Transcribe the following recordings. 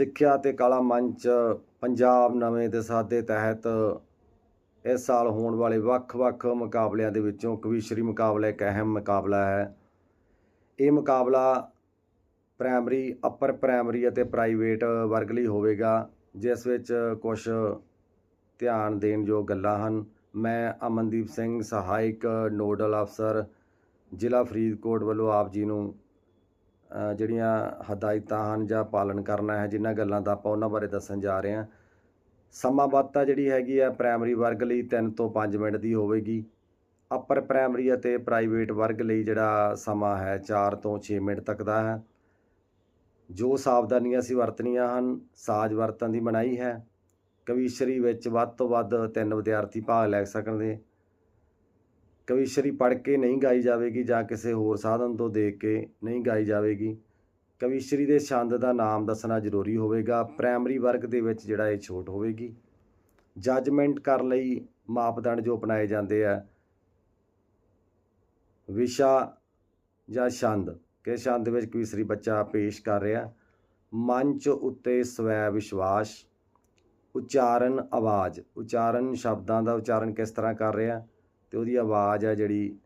ਸਿੱਖਿਆ ਤੇ ਕਲਾ ਮੰਚ ਪੰਜਾਬ ਨਵੇਂ ਦੇ ਸਾਦੇ ਤਹਿਤ ਇਸ ਸਾਲ ਹੋਣ ਵਾਲੇ ਵੱਖ-ਵੱਖ ਮੁਕਾਬਲਿਆਂ ਦੇ ਵਿੱਚੋਂ ਕਵੀਸ਼ਰੀ ਮੁਕਾਬਲਾ, ਇੱਕ ਅਹਿਮ ਮੁਕਾਬਲਾ ਹੈ। ਇਹ ਮੁਕਾਬਲਾ ਪ੍ਰਾਇਮਰੀ, ਅੱਪਰ ਪ੍ਰਾਇਮਰੀ ਅਤੇ ਪ੍ਰਾਈਵੇਟ ਵਰਗ ਲਈ ਹੋਵੇਗਾ, ਜਿਸ ਵਿੱਚ ਕੁਝ ਧਿਆਨ ਦੇਣ ਯੋਗ ਗੱਲਾਂ ਹਨ। ਮੈਂ ਅਮਨਦੀਪ ਸਿੰਘ, ਸਹਾਇਕ ਨੋਡਲ ਅਫਸਰ, ਜ਼ਿਲ੍ਹਾ ਫਰੀਦਕੋਟ ਵੱਲੋਂ ਆਪ ਜੀ ਨੂੰ ਜਿਹੜੀਆਂ ਹਦਾਇਤਾਂ ਹਨ ਜਾਂ ਪਾਲਣ ਕਰਨਾ ਹੈ, ਜਿਨ੍ਹਾਂ ਗੱਲਾਂ ਦਾ ਆਪਾਂ ਉਹਨਾਂ ਬਾਰੇ ਦੱਸਣ ਜਾ ਰਹੇ ਹਾਂ। ਸਮਾਂ ਜਿਹੜੀ ਹੈਗੀ ਆ ਪ੍ਰਾਇਮਰੀ ਵਰਗ ਲਈ 3 ਤੋਂ 5 ਮਿੰਟ ਦੀ ਹੋਵੇਗੀ। ਅਪਰ ਪ੍ਰਾਇਮਰੀ ਅਤੇ ਪ੍ਰਾਈਵੇਟ ਵਰਗ ਲਈ ਜਿਹੜਾ ਸਮਾਂ ਹੈ 4 ਤੋਂ 6 ਮਿੰਟ ਤੱਕ ਦਾ ਹੈ। ਜੋ ਸਾਵਧਾਨੀਆਂ ਅਸੀਂ ਵਰਤਣੀਆਂ ਹਨ, ਸਾਜ਼ ਵਰਤਣ ਦੀ ਮਨਾਹੀ ਹੈ। ਕਵੀਸ਼ਰੀ ਵਿੱਚ ਵੱਧ ਤੋਂ ਵੱਧ ਤਿੰਨ ਵਿਦਿਆਰਥੀ ਭਾਗ ਲੈ ਸਕਦੇ ਕਵੀਸ਼ਰੀ ਪੜ੍ਹ ਕੇ ਨਹੀਂ ਗਾਈ ਜਾਵੇਗੀ ਜਾਂ ਕਿਸੇ ਹੋਰ ਸਾਧਨ ਤੋਂ ਦੇਖ ਕੇ ਨਹੀਂ ਗਾਈ ਜਾਵੇਗੀ। ਕਵੀਸ਼ਰੀ ਦੇ ਛੰਦ ਦਾ ਨਾਮ ਦੱਸਣਾ ਜ਼ਰੂਰੀ ਹੋਵੇਗਾ। ਪ੍ਰਾਇਮਰੀ ਵਰਗ ਦੇ ਵਿੱਚ ਜਿਹੜਾ ਇਹ ਛੋਟ ਹੋਵੇਗੀ। ਜੱਜਮੈਂਟ ਕਰਨ ਲਈ ਮਾਪਦੰਡ ਜੋ ਅਪਣਾਏ ਜਾਂਦੇ ਆ। ਵਿਸ਼ਾ ਜਾਂ ਛੰਦ, ਕਿ ਛੰਦ ਵਿੱਚ ਕਵੀਸ਼ਰੀ ਬੱਚਾ ਪੇਸ਼ ਕਰ ਰਿਹਾ। ਮੰਚ ਉੱਤੇ ਸਵੈ ਵਿਸ਼ਵਾਸ, ਉਚਾਰਨ ਆਵਾਜ਼, ਉਚਾਰਨ ਸ਼ਬਦਾਂ ਦਾ ਉਚਾਰਨ ਕਿਸ ਤਰ੍ਹਾਂ ਕਰ ਰਿਹਾ। ਤੇ ਉਹਦੀ ਆਵਾਜ਼ ਹੈ ਜਿਹੜੀ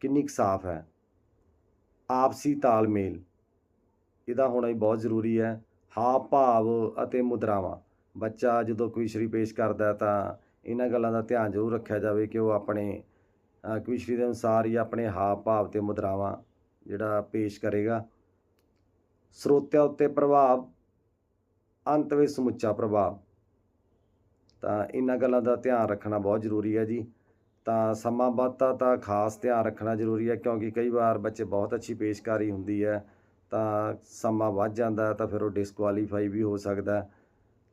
ਕਿੰਨੀ ਕੁ ਸਾਫ਼ ਹੈ। ਆਪਸੀ ਤਾਲਮੇਲ, ਇਹਦਾ ਹੋਣਾ ਹੀ ਬਹੁਤ ਜ਼ਰੂਰੀ ਹੈ। ਹਾਵ ਭਾਵ ਅਤੇ ਮੁਦਰਾਵਾਂ। ਬੱਚਾ ਜਦੋਂ ਕਵੀਸ਼ਰੀ ਪੇਸ਼ ਕਰਦਾ ਤਾਂ ਇਹਨਾਂ ਗੱਲਾਂ ਦਾ ਧਿਆਨ ਜ਼ਰੂਰ ਰੱਖਿਆ ਜਾਵੇ ਕਿ ਉਹ ਆਪਣੇ ਕਵਿਸ਼ਰੀ ਦੇ ਅਨੁਸਾਰ ਹੀ ਆਪਣੇ ਹਾਵ ਭਾਵ ਤੇ ਮੁਦਰਾਵਾਂ ਜਿਹੜਾ ਪੇਸ਼ ਕਰੇਗਾ। ਸਰੋਤਿਆਂ ਉੱਤੇ ਪ੍ਰਭਾਵ, ਅੰਤ ਵਿੱਚ ਸਮੁੱਚਾ ਪ੍ਰਭਾਵ। ਤਾਂ ਇਹਨਾਂ ਗੱਲਾਂ ਦਾ ਧਿਆਨ ਰੱਖਣਾ ਬਹੁਤ ਜ਼ਰੂਰੀ ਹੈ ਜੀ। ਤਾਂ ਸਮਾਂ ਬੱਧਤਾ ਤਾਂ ਖਾਸ ਧਿਆਨ ਰੱਖਣਾ ਜ਼ਰੂਰੀ ਹੈ, ਕਿਉਂਕਿ ਕਈ ਵਾਰ ਬੱਚੇ ਬਹੁਤ ਅੱਛੀ ਪੇਸ਼ਕਾਰੀ ਹੁੰਦੀ ਹੈ, ਤਾਂ ਸਮਾਂ ਵੱਧ ਜਾਂਦਾ ਤਾਂ ਫਿਰ ਉਹ ਡਿਸਕੁਆਲੀਫਾਈ ਵੀ ਹੋ ਸਕਦਾ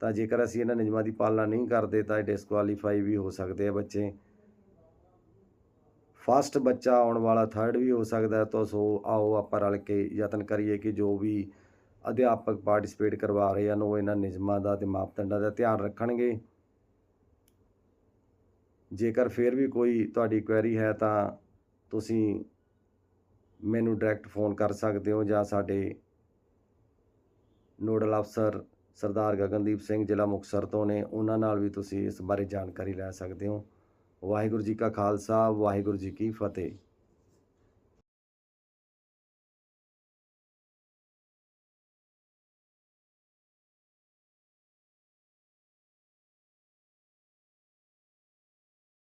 ਤਾਂ ਜੇਕਰ ਅਸੀਂ ਇਹਨਾਂ ਨਿਯਮਾਂ ਦੀ ਪਾਲਣਾ ਨਹੀਂ ਕਰਦੇ, ਤਾਂ ਇਹ ਡਿਸਕੁਆਲੀਫਾਈ ਵੀ ਹੋ ਸਕਦੇ ਆ ਬੱਚੇ। ਫਸਟ ਬੱਚਾ ਆਉਣ ਵਾਲਾ ਥਰਡ ਵੀ ਹੋ ਸਕਦਾ ਤਾਂ ਸੋ ਆਓ ਆਪਾਂ ਰਲ ਕੇ ਯਤਨ ਕਰੀਏ ਕਿ ਜੋ ਵੀ ਅਧਿਆਪਕ ਪਾਰਟਿਸਿਪੇਟ ਕਰਵਾ ਰਹੇ ਹਨ, ਉਹ ਇਹਨਾਂ ਨਿਯਮਾਂ ਦਾ ਤੇ ਮਾਪਦੰਡਾਂ ਦਾ ਧਿਆਨ ਰੱਖਣਗੇ। ਜੇਕਰ ਫਿਰ ਵੀ ਕੋਈ ਤੁਹਾਡੀ ਕੁਐਰੀ ਹੈ ਤਾਂ ਤੁਸੀਂ ਮੈਨੂੰ ਡਾਇਰੈਕਟ ਫੋਨ ਕਰ ਸਕਦੇ ਹੋ ਜਾਂ ਸਾਡੇ ਨੋਡਲ ਅਫਸਰ ਸਰਦਾਰ ਗਗਨਦੀਪ ਸਿੰਘ ਜ਼ਿਲ੍ਹਾ ਮੁਕਤਸਰ ਤੋਂ ਨੇ, ਉਹਨਾਂ ਨਾਲ ਵੀ ਤੁਸੀਂ ਇਸ ਬਾਰੇ ਜਾਣਕਾਰੀ ਲੈ ਸਕਦੇ ਹੋ। ਵਾਹਿਗੁਰੂ ਜੀ ਕਾ ਖਾਲਸਾ, ਵਾਹਿਗੁਰੂ ਜੀ ਕੀ ਫਤਿਹ।